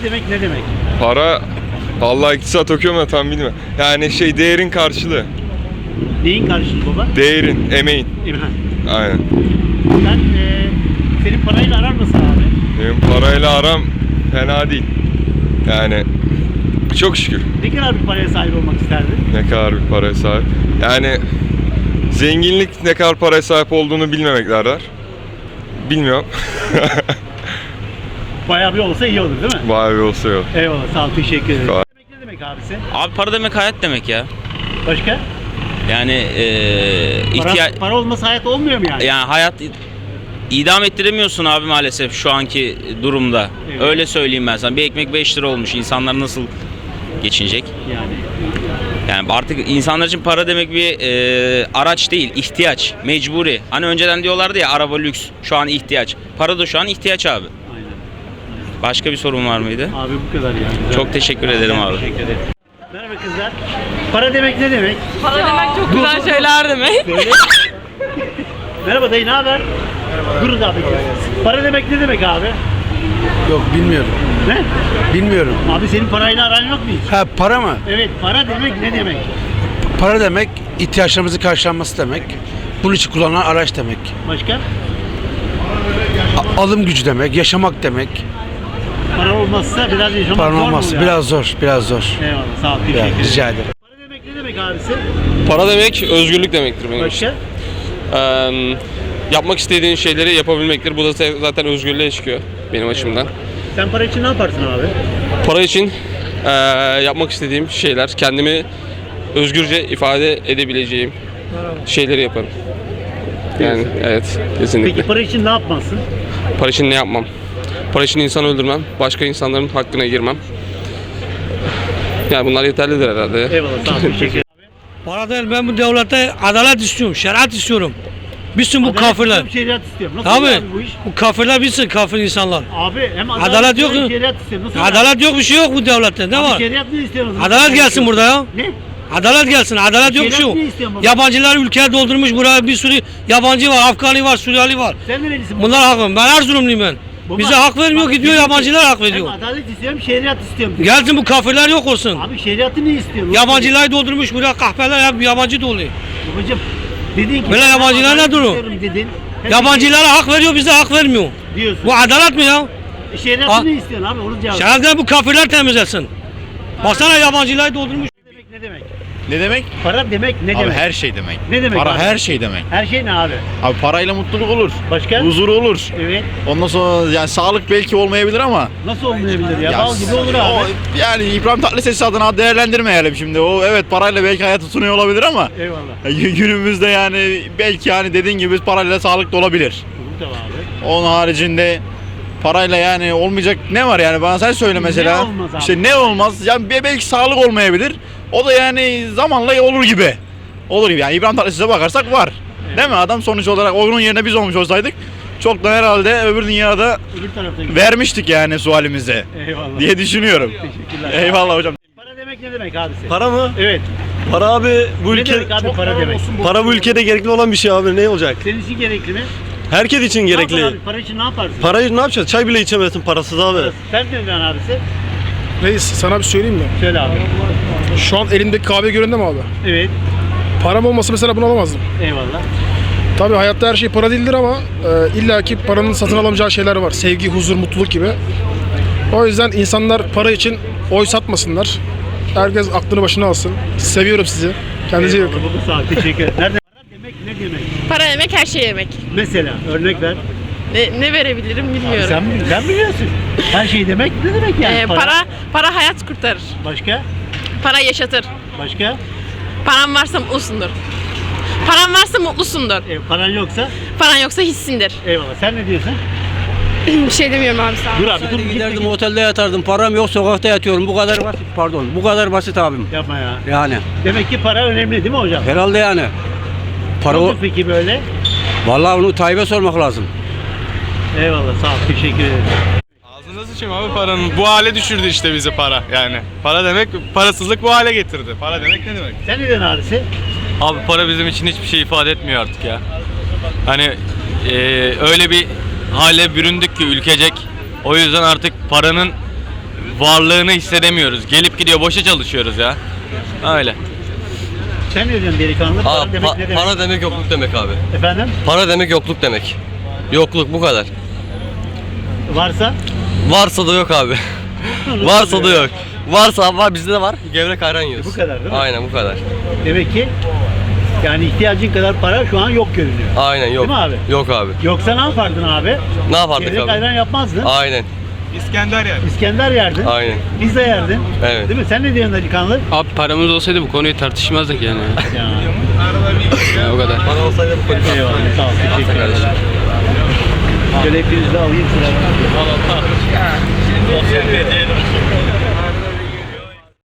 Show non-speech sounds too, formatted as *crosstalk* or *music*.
Para demek ne demek? Para Allah iktisat okuyorum da tam bilmiyorum. Yani şey değerin karşılığı. Neyin karşılığı baba? Değerin, emeğin. İmhan. Aynen. Ben e, senin parayla arar mısın abi? Benim parayla aram fena değil. Yani çok şükür Ne kadar bir paraya sahip olmak isterdin? ne kadar bir paraya sahip. Yani zenginlik ne kadar paraya sahip olduğunu bilmemeklerdir. Bilmiyorum. *laughs* Bayağı bir olsa iyi olur değil mi? Vay be olsa yok. Eyvallah sağ ol teşekkür ederim. Ol. Demek ne demek abisi? Abi para demek hayat demek ya. Başka? Yani eee Para, ihtiyaç para olmasa hayat olmuyor mu yani? yani hayat idam ettiremiyorsun abi maalesef şu anki durumda. Evet. Öyle söyleyeyim ben sana. Bir ekmek 5 lira olmuş. İnsanlar nasıl geçinecek? Yani. Yani artık insanlar için para demek bir eee, araç değil, ihtiyaç, mecburi. Hani önceden diyorlardı ya araba lüks, şu an ihtiyaç. Para da şu an ihtiyaç abi. Başka bir sorun var mıydı? Abi bu kadar yani. Çok teşekkür ederim abi. Teşekkür ederim. Merhaba kızlar. Para demek ne demek? Para demek çok güzel şeyler demek. Merhaba dayı ne haber? Merhaba. Abi. Para demek ne demek abi? Yok bilmiyorum. Ne? Bilmiyorum. Abi senin parayla aran yok mu hiç? Ha para mı? Evet para demek ne demek? Para demek ihtiyaçlarımızın karşılanması demek. Bunun için kullanılan araç demek. Başka? A- alım gücü demek, yaşamak demek. Para olmazsa biraz yaşamak Para zor mu olması oluyor? biraz zor, biraz zor. Eyvallah sağ ol teşekkür ederim. rica ederim. Para demek ne demek abisi? Para demek özgürlük demektir benim için. Başka? Eee, yapmak istediğin şeyleri yapabilmektir. Bu da zaten özgürlüğe çıkıyor benim açımdan. Sen para için ne yaparsın abi? Para için eee, yapmak istediğim şeyler, kendimi özgürce ifade edebileceğim şeyleri yaparım. Yani evet kesinlikle. Peki para için ne yapmazsın? Para için ne yapmam? Para için insan öldürmem, başka insanların hakkına girmem. Yani bunlar yeterlidir herhalde. Eyvallah sağ ol *laughs* teşekkür ederim. Para değil ben bu devlette adalet istiyorum, şeriat istiyorum. Bilsin bu Adalet kafirler. istiyorum, Şeriat istiyorum. Nasıl Tabii. bu iş? Bu kafirler bilsin kafir insanlar. Abi hem adalet, Adalet yok istiyorum? Şeriat istiyorum. Nasıl? Adalet yok bir şey yok bu devlette. Ne Abi var? Şeriat ne istiyorsun? Adalet gelsin burada ya. Ne? Adalet gelsin. Adalet yok bir şey Şeriat yok. ne istiyorsun baba? Yabancılar ülkeye doldurmuş buraya bir sürü yabancı var, Afgani var, Suriyeli var. Sen nerelisin? Bunlar hakkım. Ben Erzurumluyum ben. Baba, Bize hak vermiyor bak, gidiyor yabancılar hak veriyor. Hem adalet istiyorum, şeriat istiyorum. Gelsin bu kafirler yok olsun. Abi şeriatı ne istiyorsun? Yabancılar doldurmuş buraya kahpeler hep yabancı dolu. Babacım dedin ki Böyle yabancılar ne istiyorum Dedin. Yabancılara hak veriyor bize hak vermiyor. diyorsun. Bu adalet mi ya? Şeriatı Ha- ne istiyorsun abi? Onu cevap. Şahsen bu kafirler temizlesin. Baksana yabancılar doldurmuş. Ne demek ne demek? Para demek ne Abi demek? her şey demek. Ne demek Para abi? her şey demek. Her şey ne abi? Abi parayla mutluluk olur. Başka? Huzur olur. Evet. Ondan sonra yani sağlık belki olmayabilir ama Nasıl olmayabilir ya? Bal gibi olur o- abi. yani İbrahim Tatlıses adına değerlendirmeyelim şimdi. O evet parayla belki hayatı sunuyor olabilir ama Eyvallah. ya günümüzde yani belki hani dediğin gibi parayla sağlık da olabilir. Tabii abi. Onun haricinde parayla yani olmayacak ne var yani bana sen söyle mesela. olmaz abi? İşte ne olmaz? Yani be- belki sağlık olmayabilir. O da yani zamanla olur gibi. Olur gibi. Yani İbrahim Tatlıses'e bakarsak var. Değil mi? Adam sonuç olarak onun yerine biz olmuş olsaydık çok da herhalde öbür dünyada Öbür vermiştik yani sualimize Eyvallah. diye düşünüyorum. Teşekkürler. Eyvallah hocam. Para demek ne demek abisi? Para mı? Evet. Para abi bu Ne ülke demek abi para demek? para bu ülkede gerekli olan bir şey abi ne olacak? Senin için gerekli mi? Herkes için Ne gerekli. abi? Para için ne yaparsın? Parayı ne yapacağız? Çay bile içemezsin parasız abi. Sen ne diyorsun abisi? Reis sana bir söyleyeyim mi? Söyle abi. Şu an elimdeki kahve göründü mü abi? Evet. Param olmasa mesela bunu alamazdım. Eyvallah. Tabii hayatta her şey para değildir ama e, illaki paranın satın alamayacağı şeyler var. Sevgi, huzur, mutluluk gibi. O yüzden insanlar para için oy satmasınlar. Herkes aklını başına alsın. Seviyorum sizi. Kendinize iyi bakın. Eyvallah sağ ol. Teşekkür ederim. Nerede? Para demek ne demek? Para yemek her şey yemek. Mesela örnek ver. Ne, ne verebilirim bilmiyorum. Sen, sen biliyorsun. Her şey demek ne demek yani? Ee, para para hayat kurtarır. Başka? Para yaşatır. Başka? Paran varsa mutlusundur. Paran varsa mutlusundur. E, paran yoksa? Paran yoksa hissindir. Eyvallah. Sen ne diyorsun? *clears throat* Bir şey demiyorum abi sağ ol. Dur abi dur. git, Giderdim git. otelde yatardım. Param yok sokakta yatıyorum. Bu kadar basit. Pardon. Bu kadar basit abim. Yapma ya. Yani. Demek ki para önemli değil mi hocam? Herhalde yani. Para Ne o... peki böyle? Vallahi onu Tayyip'e sormak lazım. Eyvallah sağ ol. Teşekkür ederim. Ağzına sıçayım abi paranın. Bu hale düşürdü işte bizi para yani. Para demek parasızlık bu hale getirdi. Para demek ne demek? Sen ne diyorsun abisi? Abi para bizim için hiçbir şey ifade etmiyor artık ya. Hani eee, öyle bir hale büründük ki ülkecek. O yüzden artık paranın varlığını hissedemiyoruz. Gelip gidiyor boşa çalışıyoruz ya. Öyle. Sen ne diyorsun delikanlı? Para Abi, demek pa- ne demek? para demek yokluk demek abi. Efendim? Para demek yokluk demek. Yokluk bu kadar. Varsa? Varsa da yok abi. Varsa da yok. Varsa var bizde de var. Gevrek ayran yiyoruz. Bu kadar değil mi? Aynen bu kadar. Demek ki yani ihtiyacın kadar para şu an yok görünüyor. Aynen yok. Değil mi abi? Yok abi. Yoksa ne yapardın abi? Ne yapardık Gevrek abi? ayran yapmazdın. Aynen. İskender yerdin. Aynen. Pizza yerdin. Evet. Değil mi? Sen ne diyorsun delikanlı? Abi paramız olsaydı bu konuyu tartışmazdık yani. Ya. o kadar. Bana olsaydı bu konuyu Eyvallah. Sağ ol. Teşekkür ederim. Şöyle hepinizi de alayım. Sıraya.